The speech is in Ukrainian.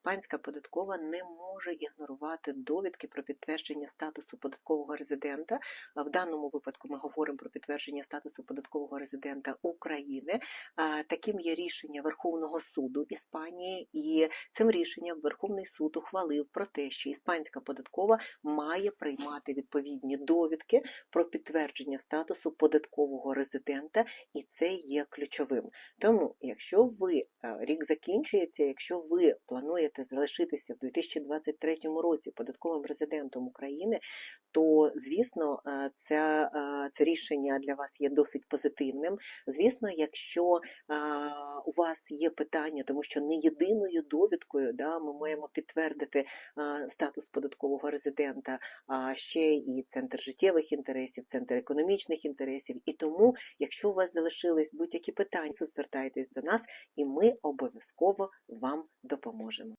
іспанська податкова не може ігнорувати довідки про підтвердження статусу податкового резидента. В даному випадку ми говоримо про підтвердження статусу податкового резидента України. Таким є рішення Верховного суду Іспанії, і цим рішенням Верховний суд ухвалив про те, що іспанська податкова має приймати відповідні довідки про підтвердження статусу податкового резидента, і це є ключовим. Тому, якщо ви е, рік закінчується, якщо ви плануєте залишитися в 2023 році податковим резидентом України, то звісно, це, е, це рішення для вас є досить позитивним. Звісно, якщо е, у вас є питання, тому що не єдиною довідкою да, ми маємо підтвердити е, статус податкового резидента, а ще і центр життєвих інтересів, центр економічних інтересів. І тому, якщо у вас залишились будь-які питання, звертайтесь до нас, і ми обов'язково вам допоможемо.